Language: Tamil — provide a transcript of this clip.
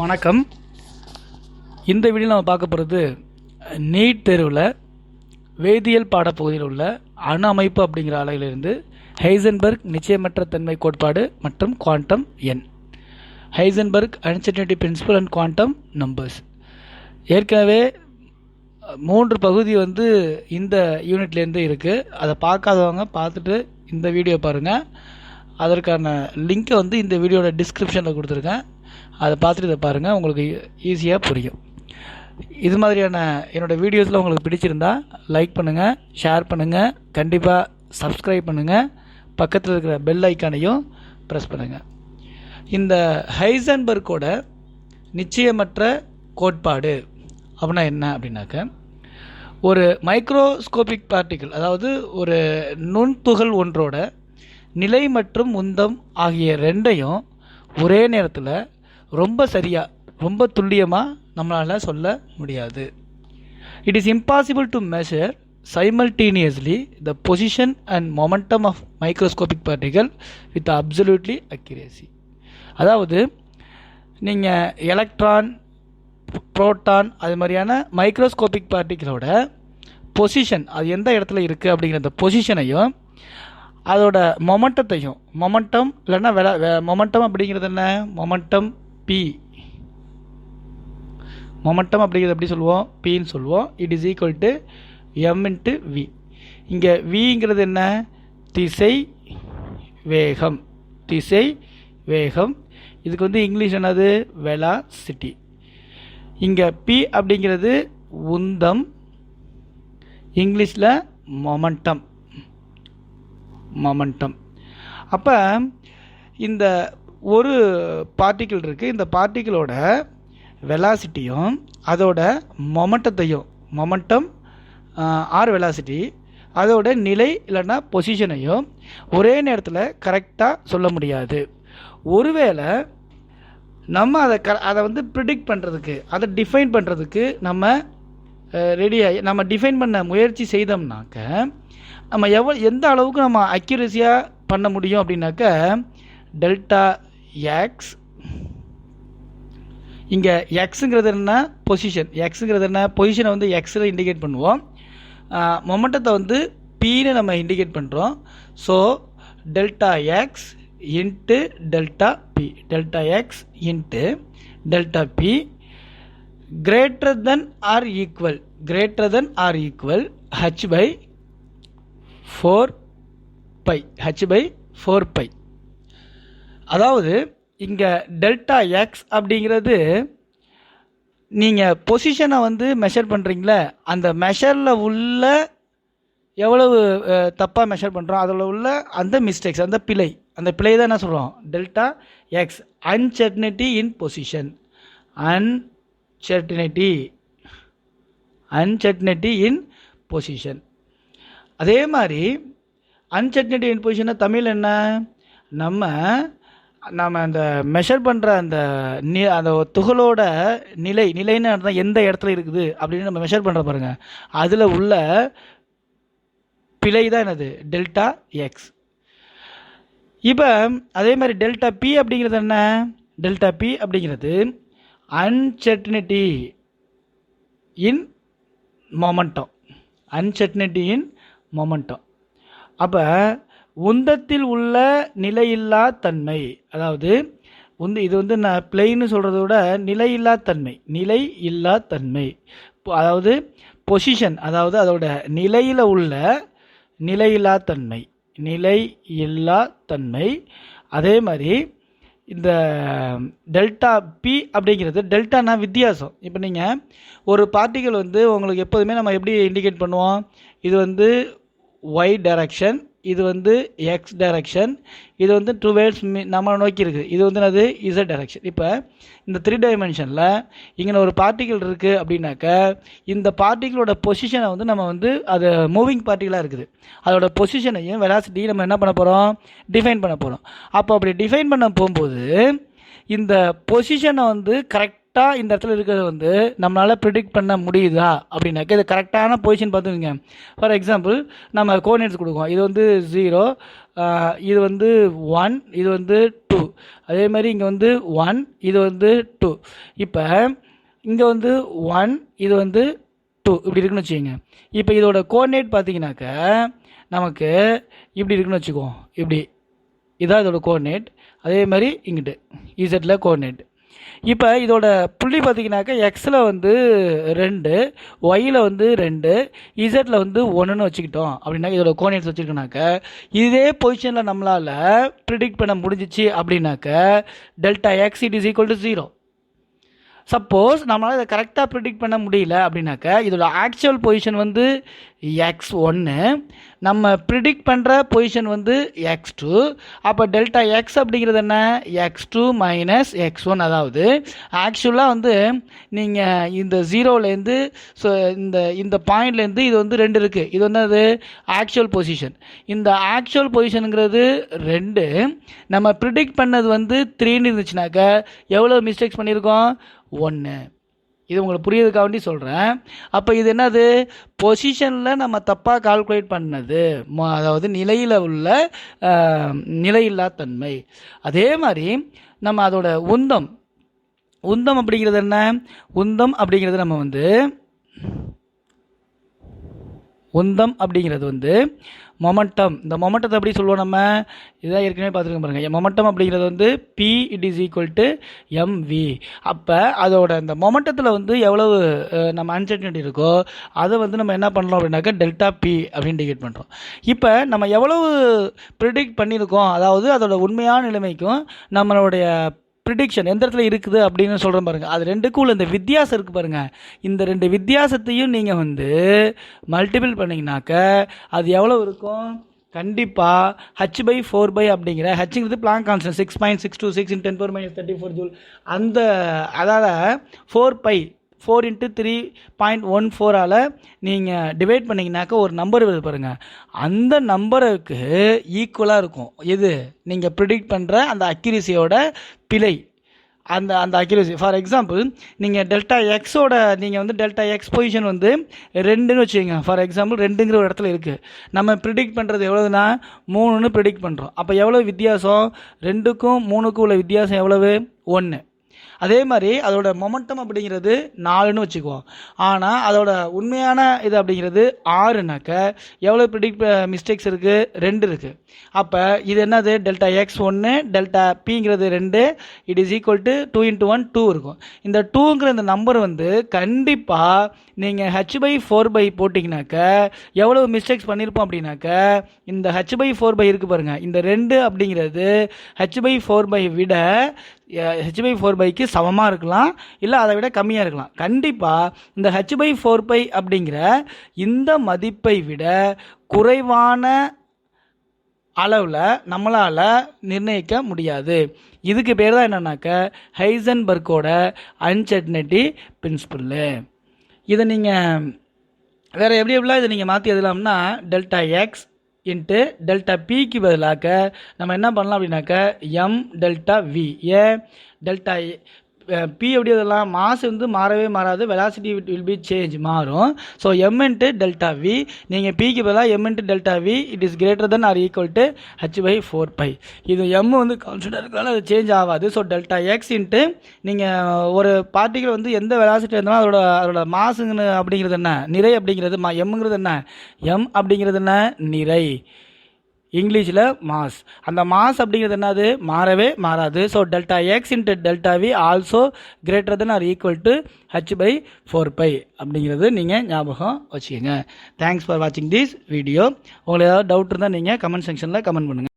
வணக்கம். இந்த வீடியோ நம்ம பார்க்க போகிறது நீட் தேர்வில் வேதியியல் பாடப்பகுதியில் உள்ள அணு அமைப்பு அப்படிங்கிற அலையிலிருந்து ஹைசன்பர்க் நிச்சயமற்ற தன்மை கோட்பாடு மற்றும் குவாண்டம் எண். Heisenberg uncertainty principle and quantum numbers ஏற்கனவே மூன்று பகுதி வந்து இந்த யூனிட்லேருந்து இருக்குது அதை பார்க்காதவங்க பார்த்துட்டு இந்த வீடியோ பாருங்கள் அதற்கான லிங்க்கை வந்து இந்த வீடியோட டிஸ்கிரிப்ஷனில் கொடுத்துருக்கேன். அதை பார்த்துட்டு இதை பாருங்கள் உங்களுக்கு ஈஸியாக புரியும். இது மாதிரியான என்னோடய வீடியோஸில் உங்களுக்கு பிடிச்சிருந்தா லைக் பண்ணுங்கள் ஷேர் பண்ணுங்கள் கண்டிப்பாக சப்ஸ்கிரைப் பண்ணுங்கள் பக்கத்தில் இருக்கிற பெல் ஐக்கானையும் ப்ரெஸ் பண்ணுங்கள் இந்த ஹைசன்பர்க்கோட நிச்சயமற்ற கோட்பாடு அப்படின்னா என்ன அப்படின்னாக்க ஒரு மைக்ரோஸ்கோபிக் பார்ட்டிக்கிள் அதாவது ஒரு நுண்துகள் ஒன்றோட நிலை மற்றும் உந்தம் ஆகிய ரெண்டையும் ஒரே நேரத்தில் ரொம்ப சரியாக ரொம்ப துல்லியமாக நம்மளால் சொல்ல முடியாது. It is impossible to measure simultaneously the position and momentum of microscopic particle with absolutely accuracy. அதாவது நீங்கள் எலக்ட்ரான் ப்ரோட்டான் அது மாதிரியான மைக்ரோஸ்கோபிக் பார்ட்டிகளோட பொசிஷன் அது எந்த இடத்துல இருக்குது அப்படிங்கிற அந்த பொசிஷனையும் அதோட மொமெண்டத்தையும் மொமெண்டம் இல்லைன்னா வெல மொமெண்டம் அப்படிங்கிறது என்ன? மொமெண்டம் பி மொமெண்டம் அப்படிங்கிறது எப்படி சொல்லுவோம்? பின்னு சொல்லுவோம். It is equal to M into V இங்கே விங்கிறது என்ன? திசை வேகம். திசை வேகம். இதுக்கு வந்து இங்கிலீஷ் என்னது? வெலாசிட்டி இங்கே பி அப்படிங்கிறது உந்தம். இங்கிலீஷில் மொமெண்டம். மொமெண்டம். அப்போ இந்த ஒரு பார்ட்டிக்கிள் இருக்குது இந்த பார்ட்டிக்கிளோட வெலாசிட்டியும் அதோட மொமெண்டத்தையும் மொமெண்டம் ஆர் வெலாசிட்டி அதோட நிலை இல்லைன்னா பொசிஷனையும் ஒரே நேரத்தில் கரெக்டாக சொல்ல முடியாது. ஒருவேளை நம்ம அதை க அதை வந்து ப்ரிடிக்ட் பண்ணுறதுக்கு அதை டிஃபைன் பண்ணுறதுக்கு நம்ம ரெடியாகி நம்ம டிஃபைன் பண்ண முயற்சி செய்தோம்னாக்க நம்ம எவ்வளோ எந்த அளவுக்கு நம்ம அக்யூரஸியாக பண்ண முடியும் அப்படின்னாக்க டெல்டா எக்ஸ் இங்கே எக்ஸுங்கிறது என்ன? பொசிஷன் எக்ஸுங்கிறது என்ன? பொசிஷனை வந்து எக்ஸில் இண்டிகேட் பண்ணுவோம். மொமெண்டத்தை வந்து பின்னு நம்ம இண்டிகேட் பண்ணுறோம் so delta X into delta P delta X into delta P greater than or equal greater than or equal H by four pi H by four pi அதாவது இங்கே டெல்டா எக்ஸ் அப்படிங்கிறது நீங்கள் பொசிஷனை வந்து மெஷர் பண்ணுறீங்களே அந்த மெஷரில் உள்ள எவ்வளவு தப்பாக மெஷர் பண்ணுறோம் அதில் உள்ள அந்த மிஸ்டேக்ஸ் அந்த பிழை அந்த பிழை தான் என்ன சொல்கிறோம் delta X uncertainty in position uncertainty uncertainty in position அதே மாதிரி அன்சர்டினிட்டி இன் பொசிஷனை தமிழ் என்ன? நம்ம நாம் அந்த மெஷர் பண்ணுற அந்த நி அந்த துகளோட நிலை நிலைன்னு அர்த்தம் எந்த இடத்துல இருக்குது அப்படின்னு நம்ம மெஷர் பண்ணுற பாருங்கள் அதில் உள்ள பிழை தான் என்னது? டெல்டா எக்ஸ் இப்போ அதே மாதிரி டெல்டா பி அப்படிங்கிறது என்ன? டெல்டா பி அப்படிங்கிறது அன்செர்டினிட்டி இன் மொமெண்டம் அன்செர்டினிட்டி இன் மொமெண்டம் அப்போ உந்தத்தில் உள்ள நிலையில்லா தன்மை. அதாவது உந்து இது வந்து நான் பிளெயின்னு சொல்கிறத விட நிலையில்லா தன்மை. நிலை இல்லா தன்மை. அதாவது பொசிஷன் அதாவது அதோட நிலையில் உள்ள நிலையில்லா தன்மை. நிலை இல்லா தன்மை. அதே மாதிரி இந்த டெல்டா பி அப்படிங்கிறது டெல்டானா வித்தியாசம். இப்போ நீங்கள் ஒரு பார்ட்டிகள் வந்து உங்களுக்கு எப்போதுமே நம்ம எப்படி இண்டிகேட் பண்ணுவோம்? இது வந்து ஒய் டைரக்ஷன் இது வந்து எக்ஸ் டைரக்ஷன் இது வந்து டூ வேர்ட்ஸ் நம்ம நோக்கி இருக்குது இது வந்து அது இசட் டைரக்ஷன் இப்போ இந்த த்ரீ டைமென்ஷனில் இங்கே ஒரு பார்ட்டிகிள் இருக்குது அப்படின்னாக்க இந்த பார்ட்டிகிளோட பொசிஷனை வந்து நம்ம வந்து அது மூவிங் பார்ட்டிகளாக இருக்குது. அதோட பொசிஷனையும் வெலாசிட்டியும் நம்ம என்ன பண்ண போகிறோம் டிஃபைன் பண்ண போகிறோம் அப்போ அப்படி டிஃபைன் பண்ண போகும்போது இந்த பொசிஷனை வந்து கரெக்ட் கரெக்டாக இந்த இடத்துல இருக்கிறது வந்து நம்மளால் ப்ரிடிக்ட் பண்ண முடியுதா அப்படின்னாக்க இது கரெக்டான பொசிஷன் பார்த்துங்க ஃபார் எக்ஸாம்பிள் நம்ம கோஆர்டினேட்ஸ் கொடுக்குவோம் இது வந்து ஜீரோ இது வந்து ஒன் இது வந்து டூ அதே மாதிரி இங்கே வந்து ஒன் இது வந்து டூ இப்போ இங்கே வந்து ஒன் இது வந்து டூ இப்படி இருக்குன்னு வச்சுக்கோங்க. இப்போ இதோட கோஆர்டினேட் பார்த்தீங்கன்னாக்க நமக்கு இப்படி இருக்குன்னு வச்சுக்குவோம். இப்படி. இதான் இதோட கோஆர்டினேட் அதே மாதிரி இங்கிட்டு. இசட்டில் கோஆர்டினேட் இப்போ இதோட புள்ளி பார்த்தீங்கன்னாக்கா எக்ஸில் வந்து ரெண்டு ஒயில் வந்து ரெண்டு இசட்டில் வந்து ஒன்றுன்னு வச்சுக்கிட்டோம். அப்படின்னா இதோட கோனியன்ஸ் வச்சுருக்கோனாக்க இதே பொசிஷனில் நம்மளால் ப்ரிடிக்ட் பண்ண முடிஞ்சிச்சு அப்படின்னாக்க delta X it is equal to zero suppose நம்மளால் இதை கரெக்டாக ப்ரிடிக்ட் பண்ண முடியல அப்படின்னாக்க இதோட ஆக்சுவல் பொசிஷன் வந்து எக்ஸ் ஒன்று நம்ம ப்ரிடிக்ட் பண்ணுற பொசிஷன் வந்து எக்ஸ் டூ அப்போ டெல்டா எக்ஸ் அப்படிங்கிறது என்ன? X two minus X one அதாவது ஆக்சுவலாக வந்து நீங்கள் இந்த ஜீரோலேருந்து ஸோ இந்த இந்த பாயிண்ட்லேருந்து இது வந்து ரெண்டு இருக்குது இது வந்து அது ஆக்சுவல் பொசிஷன் இந்த ஆக்சுவல் பொசிஷனுங்கிறது ரெண்டு. நம்ம ப்ரிடிக்ட் பண்ணது வந்து த்ரீன்னு இருந்துச்சுனாக்க எவ்வளோ மிஸ்டேக்ஸ் பண்ணியிருக்கோம்? ஒன்று இது உங்களுக்கு புரியறதுக்காக வேண்டி சொல்கிறேன் அப்போ இது என்னது? பொசிஷனில் நம்ம தப்பாக கால்குலேட் பண்ணது. அதாவது நிலையில் உள்ள நிலையில்லா தன்மை. அதே மாதிரி நம்ம அதோட உந்தம். உந்தம் அப்படிங்கிறது என்ன? உந்தம் அப்படிங்கிறது நம்ம வந்து உந்தம் அப்படிங்கிறது வந்து மொமெண்டம் இந்த மொமெண்டத்தை எப்படி சொல்லுவோம் நம்ம? இதாக ஏற்கனவே பார்த்துருக்கோம் பாருங்கள் மொமெண்டம் அப்படிங்கிறது வந்து P it is equal to MV அப்போ அதோட அந்த மொமெண்டத்தில் வந்து எவ்வளவு நம்ம அன்சர்டனிட்டி இருக்கோ அதை வந்து நம்ம என்ன பண்ணுறோம் அப்படின்னாக்கா டெல்டா பி அப்படின்னு டிகேட் பண்ணுறோம் இப்போ நம்ம எவ்வளவு ப்ரிடிக்ட் பண்ணியிருக்கோம் அதாவது அதோட உண்மையான நிலைமைக்கும் நம்மளுடைய ப்ரிடிக்ஷன் எந்த இடத்துல இருக்குது அப்படின்னு சொல்கிறேன் பாருங்கள் அது ரெண்டுக்கும் உள்ள இந்த வித்தியாசம் இருக்குது பாருங்கள் இந்த ரெண்டு வித்தியாசத்தையும் நீங்கள் வந்து மல்டிபிள் பண்ணிங்கனாக்க அது எவ்வளோ இருக்கும்? கண்டிப்பாக ஹச் பை ஃபோர் பை அப்படிங்கிற ஹச்சுங்கிறது Planck constant six point six two six in ten four minus thirty four joule அந்த அதாவது four pi four into three point one ஃபோரால் நீங்கள் டிவைட் பண்ணிங்கனாக்கா ஒரு நம்பர் வருது பாருங்கள் அந்த நம்பருக்கு ஈக்குவலாக இருக்கும். எது? நீங்கள் ப்ரிடிக்ட் பண்ணுற அந்த அக்யூரிசியோட பிழை. அந்த அந்த அக்யூரசி ஃபார் எக்ஸாம்பிள் நீங்கள் டெல்டா எக்ஸோட நீங்கள் வந்து டெல்டா எக்ஸ் பொசிஷன் வந்து ரெண்டுன்னு வச்சுக்கோங்க. ஃபார் எக்ஸாம்பிள் ரெண்டுங்கிற ஒரு இடத்துல இருக்குது நம்ம ப்ரிடிக்ட் பண்ணுறது எவ்வளோதுன்னா மூணுன்னு ப்ரிடிக்ட் பண்ணுறோம் அப்போ எவ்வளோ வித்தியாசம்? ரெண்டுக்கும் மூணுக்கும் உள்ள வித்தியாசம் எவ்வளவு? ஒன்று அதே மாதிரி அதோட மொமெண்டம் அப்படிங்கிறது நாலுன்னு வச்சுக்குவோம் ஆனால் அதோட உண்மையான இது அப்படிங்கிறது ஆறுனாக்க எவ்வளோ ப்ரிடிக்ட் மிஸ்டேக்ஸ் இருக்குது ரெண்டு இருக்குது அப்போ இது என்னது? டெல்டா எக்ஸ் ஒன்று டெல்டா பிங்கிறது ரெண்டு it is equal to two into one two இருக்கும். இந்த டூங்கிற இந்த நம்பர் வந்து கண்டிப்பாக நீங்கள் ஹச் பை ஃபோர் பை போட்டிங்கனாக்க எவ்வளோ மிஸ்டேக்ஸ் பண்ணியிருப்போம் அப்படின்னாக்க இந்த ஹச் பை ஃபோர் பை இருக்குது பாருங்கள் இந்த ரெண்டு அப்படிங்கிறது ஹச் பை ஃபோர் பை விட ஹெச் பை ஃபோர் பைக்கு சமமாக இருக்கலாம் இல்லை அதை விட கம்மியாக இருக்கலாம். கண்டிப்பாக இந்த ஹெச் பை ஃபோர் பை அப்படிங்கிற இந்த மதிப்பை விட குறைவான அளவில் நம்மளால் நிர்ணயிக்க முடியாது. இதுக்கு பேர் தான் என்னன்னாக்க ஹைசன்பர்க்கோட அன்சர்டனிட்டி பிரின்சிபல்லு இதை நீங்கள் வேறு எப்படி எப்படிலாம் இதை நீங்கள் மாற்றி எழுதலாம்னா டெல்டா எக்ஸ் இன்ட்டு டெல்டா பிக்கு பதிலாக நம்ம என்ன பண்ணலாம் அப்படின்னாக்க M delta V A delta P எப்படி அதெல்லாம் மாஸ் வந்து மாறவே மாறாது வெலாசிட்டி வில் பி சேஞ்ச் மாறும். So M into delta V நீங்கள் பிக்கு பதிலாக M into delta V it is greater than or equal to H by four pi இது எம் வந்து கான்ஸ்டன்ட் இருக்கனால அது சேஞ்ச் ஆகாது. ஸோ டெல்டா எக்ஸ் இன்ட்டு நீங்கள் ஒரு பார்ட்டிகள் வந்து எந்த வெலாசிட்டி இருந்தாலும் அதோட அதோட மாசுங்கன்னு அப்படிங்கிறது என்ன? நிறை அப்படிங்கிறது மா எம்ங்கிறது என்ன? எம் அப்படிங்கிறது என்ன? நிறை. இங்கிலீஷில் மாஸ். அந்த மாஸ் அப்படிங்கிறது என்னது? மாறவே மாறாது. So delta X into delta V also greater than or equal to H by four pi அப்படிங்கிறது நீங்கள் ஞாபகம் வச்சுக்கோங்க. தேங்க்ஸ் ஃபார் வாட்சிங் திஸ் வீடியோ உங்களுக்கு ஏதாவது டவுட் இருந்தால் நீங்கள் கமெண்ட் செக்ஷனில் கமெண்ட் பண்ணுங்கள்